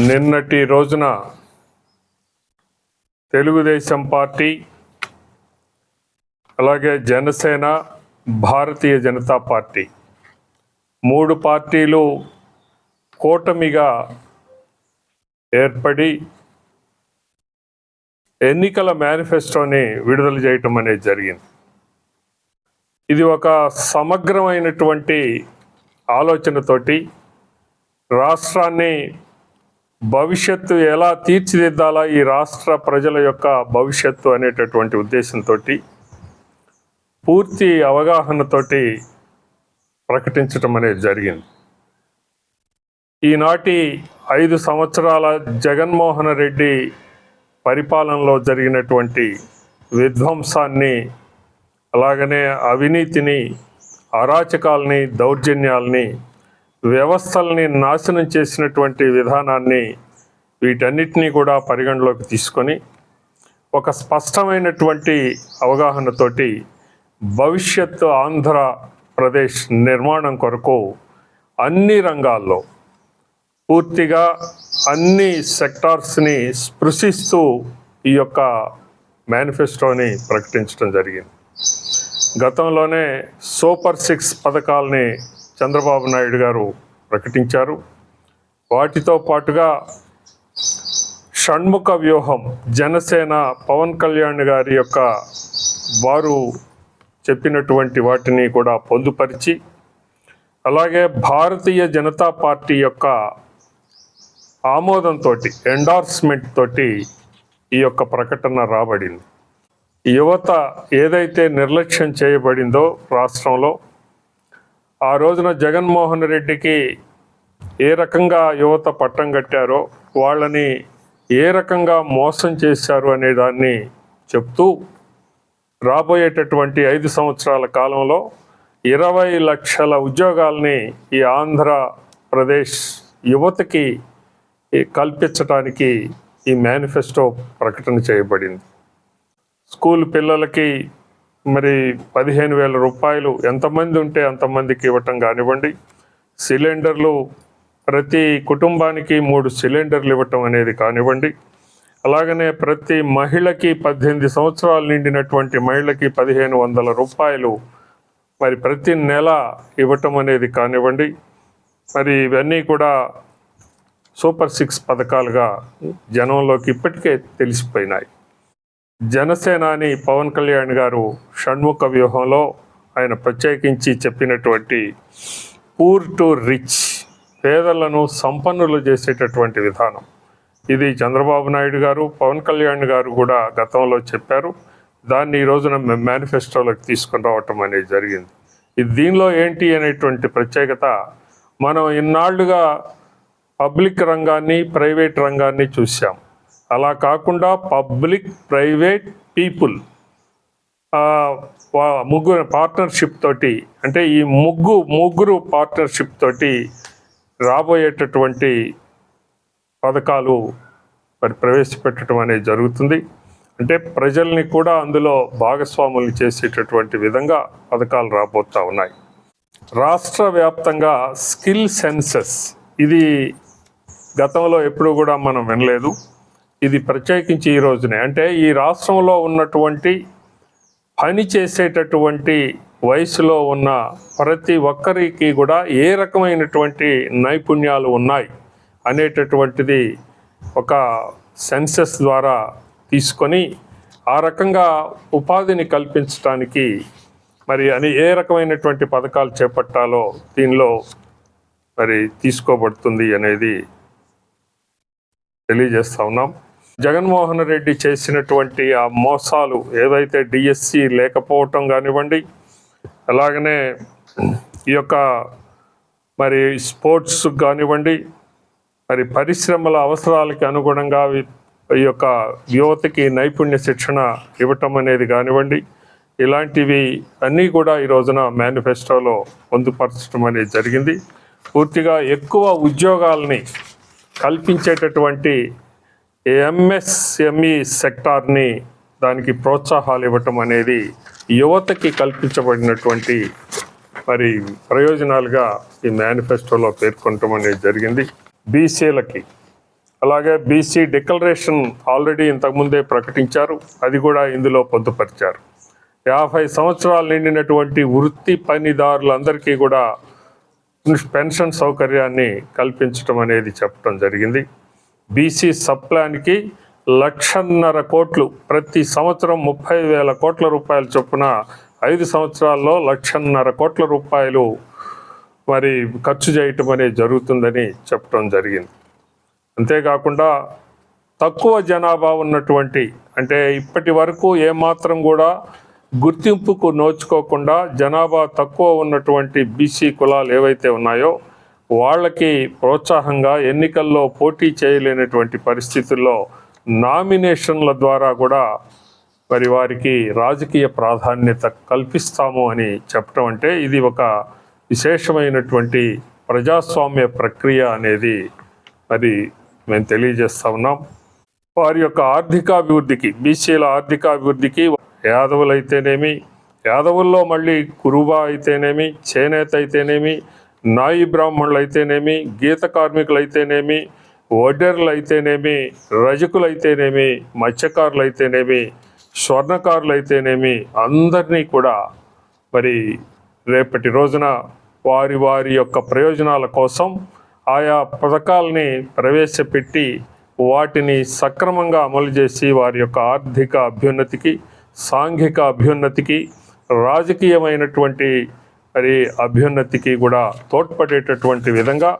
నిన్నటి రోజున తెలుగుదేశం పార్టీ అలాగే జనసేన భారతీయ జనతా పార్టీ మూడు పార్టీలు కూటమిగా ఏర్పడి ఎన్నికల మేనిఫెస్టోని విడుదల చేయటం అనేది జరిగింది. ఇది ఒక సమగ్రమైనటువంటి ఆలోచనతోటి రాష్ట్రాన్ని భవిష్యత్తు ఎలా తీర్చిదిద్దాలా ఈ రాష్ట్ర ప్రజల యొక్క భవిష్యత్తు అనేటటువంటి ఉద్దేశంతో పూర్తి అవగాహనతోటి ప్రకటించటం అనేది జరిగింది. ఈనాటి ఐదు సంవత్సరాల జగన్మోహన్ రెడ్డి పరిపాలనలో జరిగినటువంటి విధ్వంసాన్ని అలాగనే అవినీతిని అరాచకాల్ని దౌర్జన్యాల్ని వ్యవస్థల్ని నాశనం చేసినటువంటి విధానాన్ని వీటన్నిటినీ కూడా పరిగణలోకి తీసుకొని ఒక స్పష్టమైనటువంటి అవగాహనతోటి భవిష్యత్తు ఆంధ్రప్రదేశ్ నిర్మాణం కొరకు అన్ని రంగాల్లో పూర్తిగా అన్ని సెక్టార్స్ని స్పృశిస్తూ ఈ యొక్క మేనిఫెస్టోని ప్రకటించడం జరిగింది. గతంలోనే సూపర్ సిక్స్ పథకాలని చంద్రబాబు నాయుడు గారు ప్రకటించారు. వాటితో పాటుగా షణ్ముఖ వ్యూహం జనసేన పవన్ కళ్యాణ్ గారి యొక్క వారు చెప్పినటువంటి వాటిని కూడా పొందుపరిచి అలాగే భారతీయ జనతా పార్టీ యొక్క ఆమోదంతో ఎండార్స్మెంట్ తోటి ఈ యొక్క ప్రకటన రాబడింది. యువత ఏదైతే నిర్లక్ష్యం చేయబడిందో రాష్ట్రంలో ఆ రోజున జగన్మోహన్ రెడ్డికి ఏ రకంగా యువత పట్టం కట్టారో వాళ్ళని ఏ రకంగా మోసం చేశారు అనే దాన్ని చెప్తూ రాబోయేటటువంటి ఐదు సంవత్సరాల కాలంలో ఇరవై లక్షల ఉద్యోగాల్ని ఈ ఆంధ్రప్రదేశ్ యువతకి కల్పించటానికి ఈ మేనిఫెస్టో ప్రకటన చేయబడింది. స్కూల్ పిల్లలకి మరి పదిహేను వేల రూపాయలు ఎంతమంది ఉంటే అంతమందికి ఇవ్వటం కానివ్వండి. సిలిండర్లు ప్రతి కుటుంబానికి మూడు సిలిండర్లు ఇవ్వటం అనేది కానివ్వండి. అలాగనే ప్రతి మహిళకి పద్దెనిమిది సంవత్సరాలు నిండినటువంటి మహిళకి పదిహేను వందల రూపాయలు మరి ప్రతి నెల ఇవ్వటం అనేది కానివ్వండి. మరి ఇవన్నీ కూడా సూపర్ సిక్స్ పథకాలుగా జనంలోకి ఇప్పటికే తెలిసిపోయినాయి. జనసేనాని పవన్ కళ్యాణ్ గారు షణ్ముఖ వ్యూహంలో ఆయన ప్రత్యేకించి చెప్పినటువంటి పూర్ టు రిచ్ పేదలను సంపన్నులు చేసేటటువంటి విధానం. ఇది చంద్రబాబు నాయుడు గారు పవన్ కళ్యాణ్ గారు కూడా గతంలో చెప్పారు. దాన్ని ఈ రోజున మేనిఫెస్టోలోకి తీసుకుని రావటం అనేది జరిగింది. ఇది దీనిలో ఏంటి అనేటువంటి ప్రత్యేకత? మనం ఇన్నాళ్ళుగా పబ్లిక్ రంగాన్ని ప్రైవేట్ రంగాన్ని చూసాం అలా కాకుండా పబ్లిక్ ప్రైవేట్ పీపుల్ ముగ్గురు పార్ట్నర్షిప్ తోటి అంటే ఈ ముగ్గు ముగ్గురు పార్ట్నర్షిప్ తోటి రాబోయేటటువంటి పథకాలు మరి ప్రవేశపెట్టడం అనేది జరుగుతుంది. అంటే ప్రజల్ని కూడా అందులో భాగస్వాములు చేసేటటువంటి విధంగా పథకాలు రాబోతూ ఉన్నాయి. రాష్ట్ర వ్యాప్తంగా స్కిల్ సెన్సెస్ ఇది గతంలో ఎప్పుడూ కూడా మనం వినలేదు. ఇది ప్రత్యేకించి ఈ రోజునే. అంటే ఈ రాష్ట్రంలో ఉన్నటువంటి పని చేసేటటువంటి వయసులో ఉన్న ప్రతి ఒక్కరికి కూడా ఏ రకమైనటువంటి నైపుణ్యాలు ఉన్నాయి అనేటటువంటిది ఒక సెన్సెస్ ద్వారా తీసుకొని ఆ రకంగా ఉపాధిని కల్పించడానికి మరి అని ఏ రకమైనటువంటి పథకాలు చేపట్టాలో దీనిలో మరి తీసుకోబడుతుంది అనేది తెలియజేస్తా ఉన్నాం. జగన్మోహన్ రెడ్డి చేసినటువంటి ఆ మోసాలు ఏదైతే డిఎస్సి లేకపోవటం కానివ్వండి అలాగనే ఈ యొక్క మరి స్పోర్ట్స్ కానివ్వండి మరి పరిశ్రమల అవసరాలకి అనుగుణంగా ఈ యొక్క యువతకి నైపుణ్య శిక్షణ ఇవ్వటం అనేది కానివ్వండి ఇలాంటివి అన్నీ కూడా ఈ రోజున మేనిఫెస్టోలో పొందుపరచడం అనేది జరిగింది. పూర్తిగా ఎక్కువ ఉద్యోగాల్ని కల్పించేటటువంటి ఎంఎస్ఎంఈ సెక్టార్ని దానికి ప్రోత్సాహాలు ఇవ్వటం అనేది యువతకి కల్పించబడినటువంటి మరి ప్రయోజనాలుగా ఈ మేనిఫెస్టోలో పేర్కొనటం అనేది జరిగింది. బీసీలకి. అలాగే బీసీ డిక్లరేషన్ ఆల్రెడీ ఇంతకుముందే ప్రకటించారు. అది కూడా ఇందులో పొందుపరిచారు. యాభై సంవత్సరాలు నిండినటువంటి వృత్తి పనిదారులందరికీ కూడా పెన్షన్ సౌకర్యాన్ని కల్పించడం అనేది చెప్పడం జరిగింది. బీసీ సప్లాన్కి లక్షన్నర కోట్లు ప్రతి సంవత్సరం ముప్పై వేల కోట్ల రూపాయల చొప్పున ఐదు సంవత్సరాల్లో లక్షన్నర కోట్ల రూపాయలు మరి ఖర్చు చేయటం అనేది జరుగుతుందని చెప్పడం జరిగింది. అంతేకాకుండా తక్కువ జనాభా ఉన్నటువంటి అంటే ఇప్పటి వరకు ఏమాత్రం కూడా గుర్తింపుకు నోచుకోకుండా జనాభా తక్కువ ఉన్నటువంటి బీసీ కులాలు ఏవైతే ఉన్నాయో వాళ్ళకి ప్రోత్సాహంగా ఎన్నికల్లో పోటీ చేయలేనటువంటి పరిస్థితుల్లో నామినేషన్ల ద్వారా కూడా మరి వారికి రాజకీయ ప్రాధాన్యత కల్పిస్తాము అని చెప్పడం అంటే ఇది ఒక విశేషమైనటువంటి ప్రజాస్వామ్య ప్రక్రియ అనేది మరి మేము తెలియజేస్తా ఉన్నాం. వారి యొక్క ఆర్థికాభివృద్ధికి బీసీల ఆర్థికాభివృద్ధికి యాదవులు అయితేనేమి యాదవుల్లో మళ్ళీ కురుబా అయితేనేమి చేనేత అయితేనేమి నాయి బ్రాహ్మణులు అయితేనేమి గీత కార్మికులు అయితేనేమి వడ్డెర్లు అయితేనేమి రజకులు అయితేనేమి మత్స్యకారులు అయితేనేమి స్వర్ణకారులు అయితేనేమి అందరినీ కూడా మరి రేపటి రోజున వారి వారి యొక్క ప్రయోజనాల కోసం ఆయా పథకాలని ప్రవేశపెట్టి వాటిని సక్రమంగా అమలు చేసి వారి యొక్క ఆర్థిక అభ్యున్నతికి సాంఘిక అభ్యున్నతికి రాజకీయమైనటువంటి మరి అభ్యున్నతికి కూడా తోడ్పడేటటువంటి విధంగా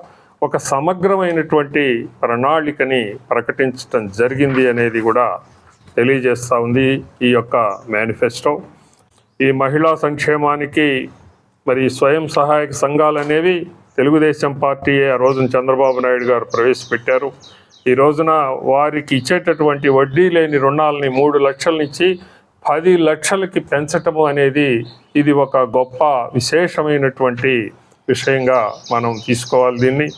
ఒక సమగ్రమైనటువంటి ప్రణాళికని ప్రకటించడం జరిగింది అనేది కూడా తెలియజేస్తూ ఉంది ఈ యొక్క మేనిఫెస్టో. ఈ మహిళా సంక్షేమానికి మరి స్వయం సహాయక సంఘాలు అనేవి తెలుగుదేశం పార్టీ ఆ రోజున చంద్రబాబు నాయుడు గారు ప్రవేశపెట్టారు. ఈ రోజున వారికి ఇచ్చేటటువంటి వడ్డీ లేని రుణాలని మూడు లక్షల నుంచి పది లక్షలకి పెంచటము అనేది ఇది ఒక గొప్ప విశేషమైనటువంటి విషయంగా మనం తీసుకోవాలి దీన్ని.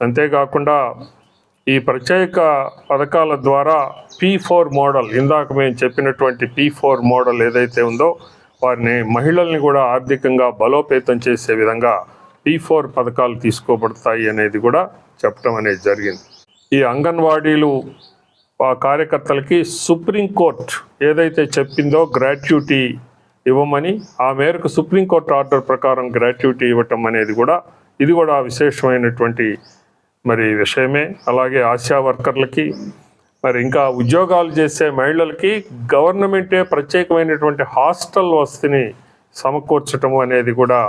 అంతేకాకుండా ఈ ప్రత్యేక పథకాల ద్వారా పీ ఫోర్ మోడల్ ఇందాక మేము చెప్పినటువంటి పీ ఫోర్ మోడల్ ఏదైతే ఉందో వారిని మహిళల్ని కూడా ఆర్థికంగా బలోపేతం చేసే విధంగా పీ ఫోర్ పథకాలు తీసుకోబడతాయి అనేది కూడా చెప్పడం అనేది జరిగింది. ఈ అంగన్వాడీలు కార్యకర్తలకి సుప్రీంకోర్టు ఏదైతే చెప్పిందో గ్రాట్యుటీ ఇవ్వమని ఆ మేరకు సుప్రీంకోర్టు ఆర్డర్ ప్రకారం గ్రాట్యుటీ ఇవ్వటం అనేది కూడా ఇది కూడా విశేషమైనటువంటి మరి విషయమే. అలాగే ఆశా వర్కర్లకి మరి ఇంకా ఉద్యోగాలు చేసే మహిళలకి గవర్నమెంటే ప్రత్యేకమైనటువంటి హాస్టల్ వసతిని సమకూర్చటము అనేది కూడా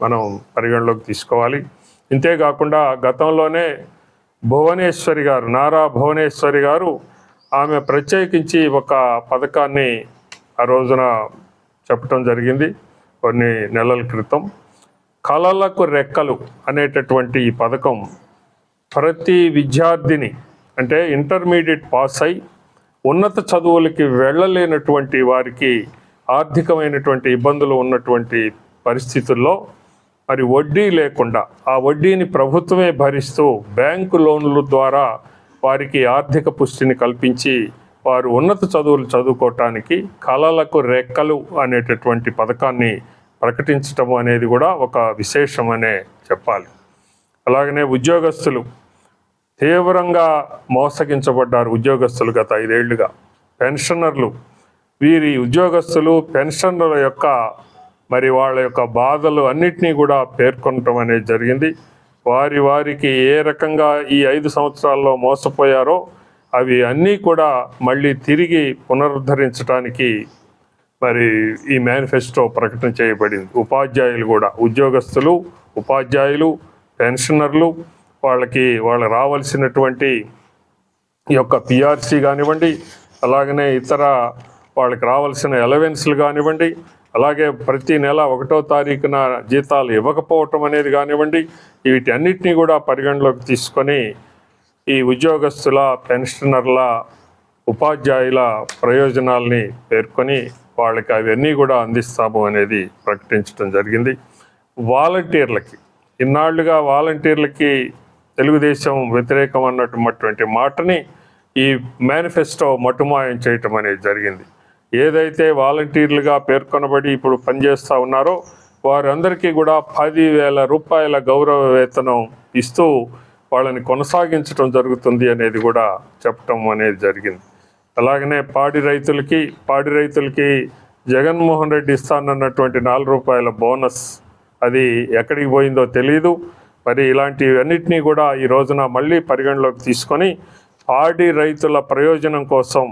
మనం పరిగణలోకి తీసుకోవాలి. ఇంతేకాకుండా గతంలోనే భువనేశ్వరి గారు నారా భువనేశ్వరి గారు ఆమె ప్రత్యేకించి ఒక పథకాన్ని ఆ రోజున చెప్పటం జరిగింది కొన్ని నెలల క్రితం. కళలకు రెక్కలు అనేటటువంటి ఈ పథకం ప్రతి విద్యార్థిని అంటే ఇంటర్మీడియట్ పాస్ అయి ఉన్నత చదువులకి వెళ్ళలేనటువంటి వారికి ఆర్థికమైనటువంటి ఇబ్బందులు ఉన్నటువంటి పరిస్థితుల్లో మరి వడ్డీ లేకుండా ఆ వడ్డీని ప్రభుత్వమే భరిస్తూ బ్యాంకు లోన్ల ద్వారా వారికి ఆర్థిక పుష్టిని కల్పించి వారు ఉన్నత చదువులు చదువుకోవటానికి కళలకు రెక్కలు అనేటటువంటి పథకాన్ని ప్రకటించటం అనేది కూడా ఒక విశేషమనే చెప్పాలి. అలాగనే ఉద్యోగస్తులు తీవ్రంగా మోసగించబడ్డారు ఉద్యోగస్తులు గత ఐదేళ్ళుగా. పెన్షనర్లు వీరి ఉద్యోగస్తులు పెన్షనర్ల యొక్క మరి వాళ్ళ యొక్క బాధలు అన్నిటినీ కూడా పేర్కొనటం అనేది జరిగింది. వారి వారికి ఏ రకంగా ఈ ఐదు సంవత్సరాల్లో మోసపోయారో అవి అన్నీ కూడా మళ్ళీ తిరిగి పునరుద్ధరించడానికి మరి ఈ మేనిఫెస్టో ప్రకటన చేయబడింది. ఉపాధ్యాయులు కూడా ఉద్యోగస్తులు ఉపాధ్యాయులు పెన్షనర్లు వాళ్ళకి వాళ్ళు రావాల్సినటువంటి ఈ యొక్క పిఆర్సీ కానివ్వండి అలాగనే ఇతర వాళ్ళకి రావాల్సిన ఎలవెన్స్లు కానివ్వండి అలాగే ప్రతి నెల ఒకటో తారీఖున జీతాలు ఇవ్వకపోవటం అనేది కానివ్వండి వీటన్నిటినీ కూడా పరిగణలోకి తీసుకొని ఈ ఉద్యోగస్తుల పెన్షనర్ల ఉపాధ్యాయుల ప్రయోజనాల్ని పేర్కొని వాళ్ళకి అవన్నీ కూడా అందిస్తాము అనేది ప్రకటించడం జరిగింది. వాలంటీర్లకి ఇన్నాళ్ళుగా వాలంటీర్లకి తెలుగుదేశం వ్యతిరేకం అన్నటువంటి మాటని ఈ మేనిఫెస్టో మటుమాయం చేయటం అనేది జరిగింది. ఏదైతే వాలంటీర్లుగా పేర్కొనబడి ఇప్పుడు పనిచేస్తూ ఉన్నారో వారందరికీ కూడా పదివేల రూపాయల గౌరవ వేతనం ఇస్తూ వాళ్ళని కొనసాగించడం జరుగుతుంది అనేది కూడా చెప్పటం అనేది జరిగింది. అలాగనే పాడి రైతులకి పాడి రైతులకి జగన్మోహన్ రెడ్డి ఇస్తానన్నటువంటి నాలుగు రూపాయల బోనస్ అది ఎక్కడికి పోయిందో తెలియదు మరి ఇలాంటివన్నిటినీ కూడా ఈ రోజున మళ్ళీ పరిగణలోకి తీసుకొని పాడి రైతుల ప్రయోజనం కోసం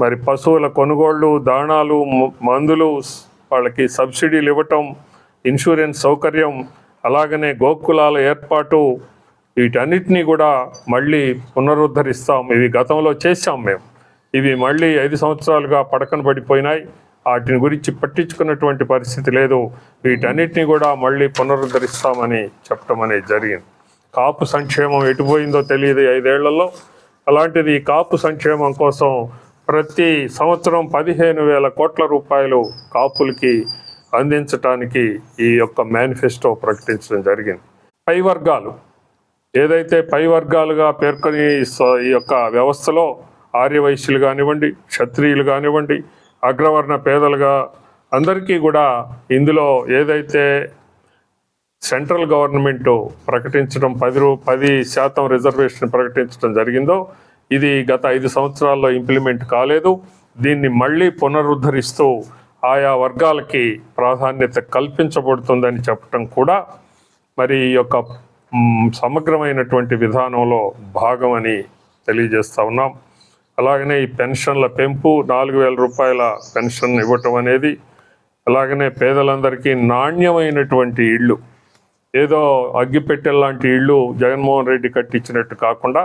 మరి పశువుల కొనుగోళ్ళు దాణాలు మందులు వాళ్ళకి సబ్సిడీలు ఇవ్వటం ఇన్సూరెన్స్ సౌకర్యం అలాగనే గోకులాల ఏర్పాటు వీటన్నిటినీ కూడా మళ్ళీ పునరుద్ధరిస్తాం. ఇవి గతంలో చేశాం మేము. ఇవి మళ్ళీ ఐదు సంవత్సరాలుగా పడకన పడిపోయినాయి. వాటిని గురించి పట్టించుకున్నటువంటి పరిస్థితి లేదు. వీటన్నిటిని కూడా మళ్ళీ పునరుద్ధరిస్తామని చెప్పడం అనేది జరిగింది. కాపు సంక్షేమం ఎటుపోయిందో తెలియదు ఐదేళ్ళలో. అలాంటిది ఈ కాపు సంక్షేమం కోసం ప్రతి సంవత్సరం పదిహేను వేల కోట్ల రూపాయలు కాపులకి అందించటానికి ఈ యొక్క మేనిఫెస్టో ప్రకటించడం జరిగింది. పై వర్గాలు ఏదైతే పై వర్గాలుగా పేర్కొని ఈ యొక్క వ్యవస్థలో ఆర్యవైశ్యులు కానివ్వండి క్షత్రియులు కానివ్వండి అగ్రవర్ణ పేదలుగా అందరికీ కూడా ఇందులో ఏదైతే సెంట్రల్ గవర్నమెంట్ ప్రకటించడం పది రూ పది శాతం రిజర్వేషన్ ప్రకటించడం జరిగిందో ఇది గత ఐదు సంవత్సరాల్లో ఇంప్లిమెంట్ కాలేదు. దీన్ని మళ్ళీ పునరుద్ధరిస్తూ ఆయా వర్గాలకి ప్రాధాన్యత కల్పించబడుతుందని చెప్పటం కూడా మరి ఈ యొక్క సమగ్రమైనటువంటి విధానంలో భాగమని తెలియజేస్తా ఉన్నాం. అలాగనే ఈ పెన్షన్ల పెంపు నాలుగు వేల రూపాయల పెన్షన్ ఇవ్వటం అనేది అలాగనే పేదలందరికీ నాణ్యమైనటువంటి ఇళ్ళు ఏదో అగ్గిపెట్టెల్లాంటి ఇళ్ళు జగన్మోహన్ రెడ్డి కట్టించినట్టు కాకుండా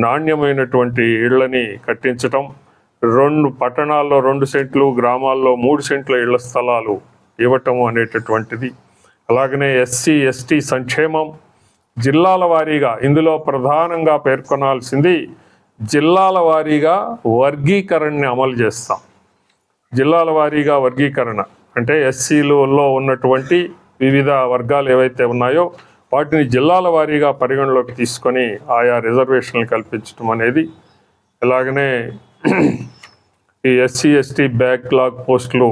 నాణ్యమైనటువంటి ఇళ్ళని కట్టించటం రెండు పట్టణాల్లో రెండు సెంట్లు గ్రామాల్లో మూడు సెంట్ల ఇళ్ళ స్థలాలు ఇవ్వటం అనేటటువంటిది. అలాగనే ఎస్సీ ఎస్టీ సంక్షేమం జిల్లాల వారీగా ఇందులో ప్రధానంగా పేర్కొనాల్సింది జిల్లాల వారీగా వర్గీకరణని అమలు చేస్తాం. జిల్లాల వారీగా వర్గీకరణ అంటే ఎస్సీలలో ఉన్నటువంటి వివిధ వర్గాలు ఏవైతే ఉన్నాయో వాటిని జిల్లాల వారీగా పరిగణలోకి తీసుకొని ఆయా రిజర్వేషన్లు కల్పించడం అనేది అలాగనే ఈ ఎస్సీ ఎస్టీ బ్యాక్లాగ్ పోస్టులు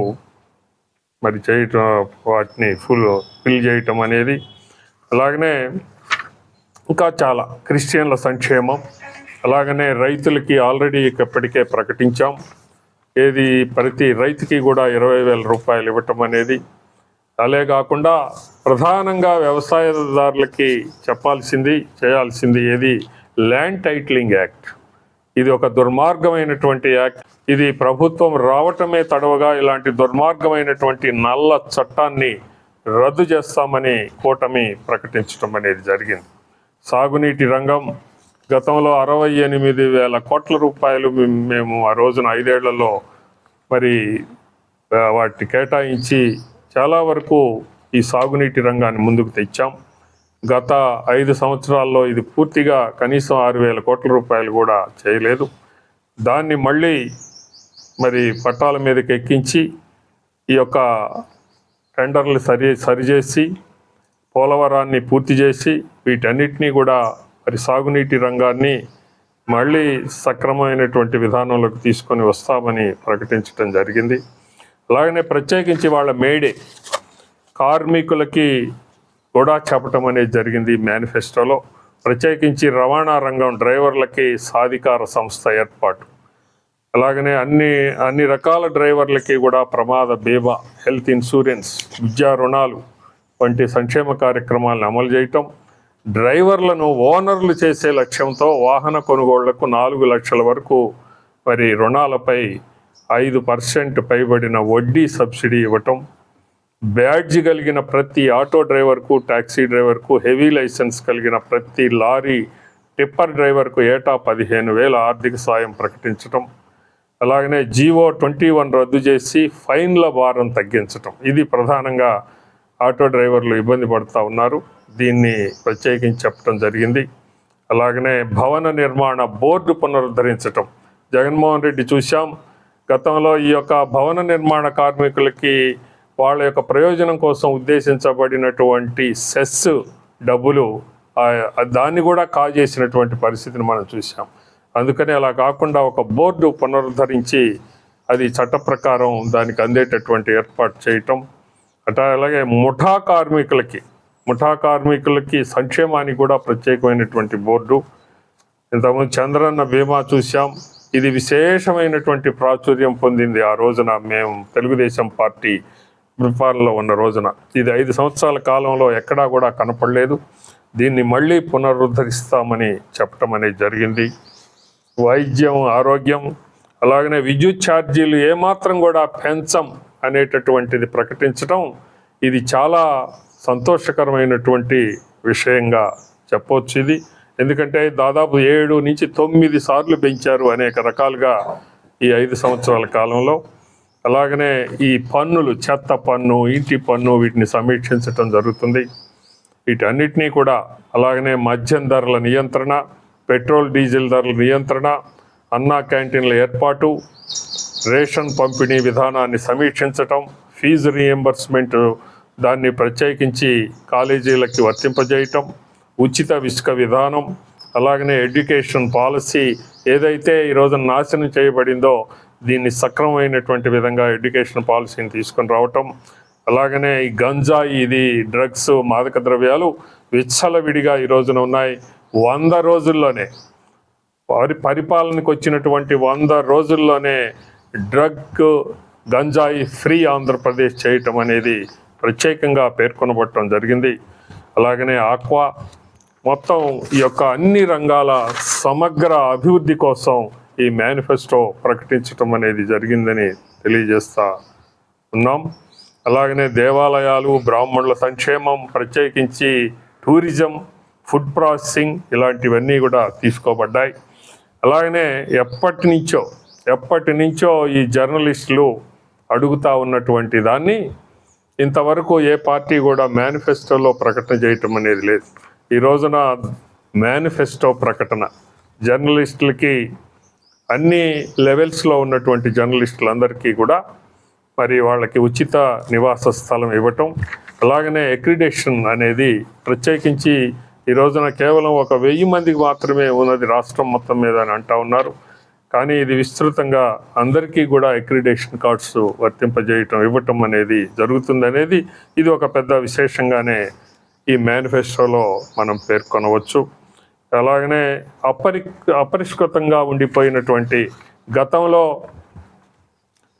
మరి చేయటం వాటిని ఫుల్ ఫిల్ చేయటం అనేది అలాగనే ఇంకా చాలా క్రిస్టియన్ల సంక్షేమం. అలాగనే రైతులకి ఆల్రెడీ ఇప్పటికే ప్రకటించాం. ఏది ప్రతి రైతుకి కూడా ఇరవై వేల రూపాయలు ఇవ్వటం అనేది అలే కాకుండా ప్రధానంగా వ్యవసాయదారులకి చెప్పాల్సింది చేయాల్సింది ఏది? ల్యాండ్ టైటిలింగ్ యాక్ట్ ఇది ఒక దుర్మార్గమైనటువంటి యాక్ట్ ఇది ప్రభుత్వం రావటమే తడవగా ఇలాంటి దుర్మార్గమైనటువంటి నల్ల చట్టాన్ని రద్దు చేస్తామని కూటమి ప్రకటించడం అనేది జరిగింది. సాగునీటి రంగం గతంలో అరవై ఎనిమిది వేల కోట్ల రూపాయలు మేము- ఆ రోజున ఐదేళ్ళలో మరి వాటిని కేటాయించి చాలా వరకు ఈ సాగునీటి రంగాన్ని ముందుకు తెచ్చాం. గత ఐదు సంవత్సరాల్లో ఇది పూర్తిగా కనీసం ఆరు వేల కోట్ల రూపాయలు కూడా చేయలేదు. దాన్ని మళ్ళీ మరి పట్టాల మీదకి ఎక్కించి ఈ యొక్క టెండర్లు సరి సరిచేసి పోలవరాన్ని పూర్తి చేసి వీటన్నిటినీ కూడా మరి సాగునీటి రంగాన్ని మళ్ళీ సక్రమమైనటువంటి విధానంలోకి తీసుకొని వస్తామని ప్రకటించడం జరిగింది. అలాగనే ప్రత్యేకించి వాళ్ళ మేడే కార్మికులకి కూడా చెప్పటం అనేది జరిగింది మేనిఫెస్టోలో. ప్రత్యేకించి రవాణా రంగం డ్రైవర్లకి సాధికార సంస్థ ఏర్పాటు. అలాగనే అన్ని అన్ని రకాల డ్రైవర్లకి కూడా ప్రమాద బీమా హెల్త్ ఇన్సూరెన్స్ విద్యా రుణాలు వంటి సంక్షేమ కార్యక్రమాలను అమలు చేయటం డ్రైవర్లను ఓనర్లు చేసే లక్ష్యంతో వాహన కొనుగోళ్ళకు నాలుగు లక్షల వరకు మరి రుణాలపై ఐదు పర్సెంట్ పైబడిన వడ్డీ సబ్సిడీ ఇవ్వటం బ్యాడ్జ్ కలిగిన ప్రతి ఆటో డ్రైవర్కు టాక్సీ డ్రైవర్కు హెవీ లైసెన్స్ కలిగిన ప్రతి లారీ టిప్పర్ డ్రైవర్కు ఏటా పదిహేను వేల ఆర్థిక సాయం ప్రకటించటం అలాగనే జీవో ట్వంటీ వన్ రద్దు చేసి ఫైన్ల భారం తగ్గించటం. ఇది ప్రధానంగా ఆటో డ్రైవర్లు ఇబ్బంది పడుతూ ఉన్నారు. దీన్ని ప్రత్యేకించి చెప్పడం జరిగింది. అలాగనే భవన నిర్మాణ బోర్డు పునరుద్ధరించటం. జగన్మోహన్ రెడ్డి చూశాం. గతంలో ఈ యొక్క భవన నిర్మాణ కార్మికులకి వాళ్ళ యొక్క ప్రయోజనం కోసం ఉద్దేశించబడినటువంటి సెస్ డబ్బులు దాన్ని కూడా కాజేసినటువంటి పరిస్థితిని మనం చూసాం అందుకని అలా కాకుండా ఒక బోర్డు పునరుద్ధరించి అది చట్ట ప్రకారం దానికి అందేటటువంటి ఏర్పాటు చేయటం అట్లా అలాగే ముఠా కార్మికులకి ముఠా కార్మికులకి సంక్షేమానికి కూడా ప్రత్యేకమైనటువంటి బోర్డు. ఇంతకుముందు చంద్రన్న బీమా చూశాం. ఇది విశేషమైనటువంటి ప్రాచుర్యం పొందింది ఆ రోజున మేము తెలుగుదేశం పార్టీ పరిపాలనలో ఉన్న రోజున. ఇది ఐదు సంవత్సరాల కాలంలో ఎక్కడా కూడా కనపడలేదు. దీన్ని మళ్ళీ పునరుద్ధరిస్తామని చెప్పటం అనేది జరిగింది. వైద్యం ఆరోగ్యం అలాగనే విద్యుత్ ఛార్జీలు ఏమాత్రం కూడా పెంచం అనేటటువంటిది ప్రకటించటం ఇది చాలా సంతోషకరమైనటువంటి విషయంగా చెప్పవచ్చు ఇది. ఎందుకంటే దాదాపు ఏడు నుంచి తొమ్మిది సార్లు పెంచారు అనేక రకాలుగా ఈ ఐదు సంవత్సరాల కాలంలో. అలాగనే ఈ పన్నులు చెత్త పన్ను ఇంటి పన్ను వీటిని సమీక్షించటం జరుగుతుంది. వీటన్నిటినీ కూడా అలాగనే మద్యం ధరల నియంత్రణ పెట్రోల్ డీజిల్ ధరల నియంత్రణ అన్నా క్యాంటీన్ల ఏర్పాటు రేషన్ పంపిణీ విధానాన్ని సమీక్షించటం ఫీజు రియంబర్స్మెంట్ దాన్ని ప్రత్యేకించి కాలేజీలకి వర్తింపజేయటం ఉచిత ఇసుక విధానం అలాగనే ఎడ్యుకేషన్ పాలసీ ఏదైతే ఈరోజు నాశనం చేయబడిందో దీన్ని సక్రమమైనటువంటి విధంగా ఎడ్యుకేషన్ పాలసీని తీసుకొని రావటం అలాగనే ఈ గంజాయి ఇది డ్రగ్స్ మాదక ద్రవ్యాలు విచ్చలవిడిగా ఈ రోజున ఉన్నాయి. వంద రోజుల్లోనే పరి పరిపాలనకు వచ్చినటువంటి వంద రోజుల్లోనే డ్రగ్ గంజాయి ఫ్రీ ఆంధ్రప్రదేశ్ చేయటం అనేది ప్రత్యేకంగా పేర్కొనబడటం జరిగింది. అలాగనే ఆక్వా మొత్తం ఈ యొక్క అన్ని రంగాల సమగ్ర అభివృద్ధి కోసం ఈ మేనిఫెస్టో ప్రకటించటం అనేది జరిగిందని తెలియజేస్తా ఉన్నాం. అలాగనే దేవాలయాలు బ్రాహ్మణుల సంక్షేమం ప్రత్యేకించి టూరిజం ఫుడ్ ప్రాసెసింగ్ ఇలాంటివన్నీ కూడా తీసుకోబడ్డాయి. అలాగనే ఎప్పటి నుంచో ఎప్పటి నుంచో ఈ జర్నలిస్టులు అడుగుతా ఉన్నటువంటి దాన్ని ఇంతవరకు ఏ పార్టీ కూడా మేనిఫెస్టోలో ప్రకటన చేయటం అనేది లేదు. ఈ రోజున మేనిఫెస్టో ప్రకటన. జర్నలిస్టులకి అన్ని లెవెల్స్లో ఉన్నటువంటి జర్నలిస్టులందరికీ కూడా మరి వాళ్ళకి ఉచిత నివాస స్థలం ఇవ్వటం అలాగనే అక్రిడేషన్ అనేది ప్రత్యేకించి ఈ రోజున కేవలం ఒక వెయ్యి మందికి మాత్రమే ఉన్నది రాష్ట్రం మొత్తం మీద అని అంటా ఉన్నారు. కానీ ఇది విస్తృతంగా అందరికీ కూడా అక్రిడేషన్ కార్డ్స్ వర్తింపజేయటం ఇవ్వటం అనేది జరుగుతుంది అనేది ఇది ఒక పెద్ద విశేషంగానే ఈ మేనిఫెస్టోలో మనం పేర్కొనవచ్చు. అలాగనే అపరి అపరిష్కృతంగా ఉండిపోయినటువంటి గతంలో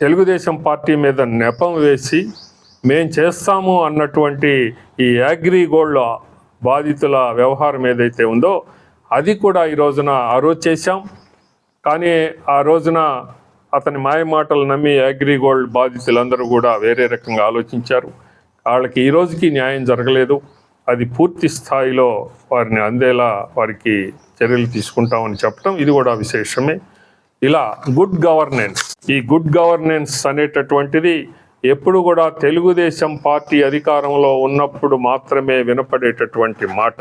తెలుగుదేశం పార్టీ మీద నెపం వేసి మేం చేస్తాము అన్నటువంటి ఈ అగ్రి గోల్డ్ బాధితుల వ్యవహారం ఏదైతే ఉందో అది కూడా ఈ రోజున ఆ రోజు చేశాం. కానీ ఆ రోజున అతని మాయ మాటలు నమ్మి అగ్రి గోల్డ్ బాధితులందరూ కూడా వేరే రకంగా ఆలోచించారు. వాళ్ళకి ఈ రోజుకి న్యాయం జరగలేదు. అది పూర్తి స్థాయిలో వారిని అందేలా వారికి చర్యలు తీసుకుంటామని చెప్పడం ఇది కూడా విశేషమే. ఇలా గుడ్ గవర్నెన్స్ ఈ గుడ్ గవర్నెన్స్ అనేటటువంటిది ఎప్పుడు కూడా తెలుగుదేశం పార్టీ అధికారంలో ఉన్నప్పుడు మాత్రమే వినపడేటటువంటి మాట.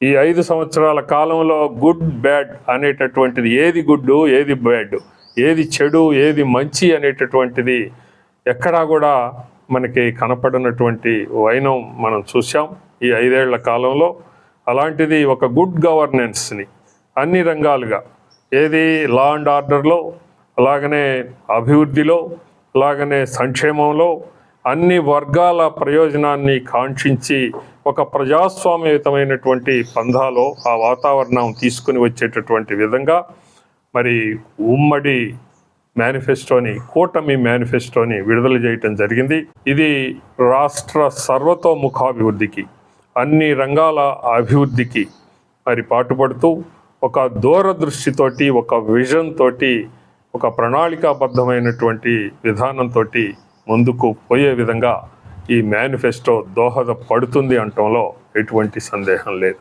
ఈ ఐదు సంవత్సరాల కాలంలో గుడ్ బ్యాడ్ అనేటటువంటిది ఏది గుడ్డు ఏది బ్యాడ్ ఏది చెడు ఏది మంచి అనేటటువంటిది ఎక్కడా కూడా మనకి కనపడినటువంటి వైనం మనం చూసాం ఈ ఐదేళ్ళ కాలంలో. అలాంటిది ఒక గుడ్ గవర్నెన్స్ని అన్ని రంగాలుగా ఏది లా అండ్ ఆర్డర్లో అలాగనే అభివృద్ధిలో అలాగనే సంక్షేమంలో అన్ని వర్గాల ప్రయోజనాన్ని కాంక్షించి ఒక ప్రజాస్వామ్యయుతమైనటువంటి పంధాలో ఆ వాతావరణం తీసుకుని వచ్చేటటువంటి విధంగా. మరి ఉమ్మడి మేనిఫెస్టోని కూటమి మేనిఫెస్టోని విడుదల చేయటం జరిగింది. ఇది రాష్ట్ర సర్వతోముఖాభివృద్ధికి అన్ని రంగాల అభివృద్ధికి మరి పాటుపడుతూ ఒక దూరదృష్టితోటి ఒక విజన్ తోటి ఒక ప్రణాళికాబద్ధమైనటువంటి విధానంతో ముందుకు పోయే విధంగా ఈ మేనిఫెస్టో దోహదపడుతుంది అనటంలో ఎటువంటి సందేహం లేదు.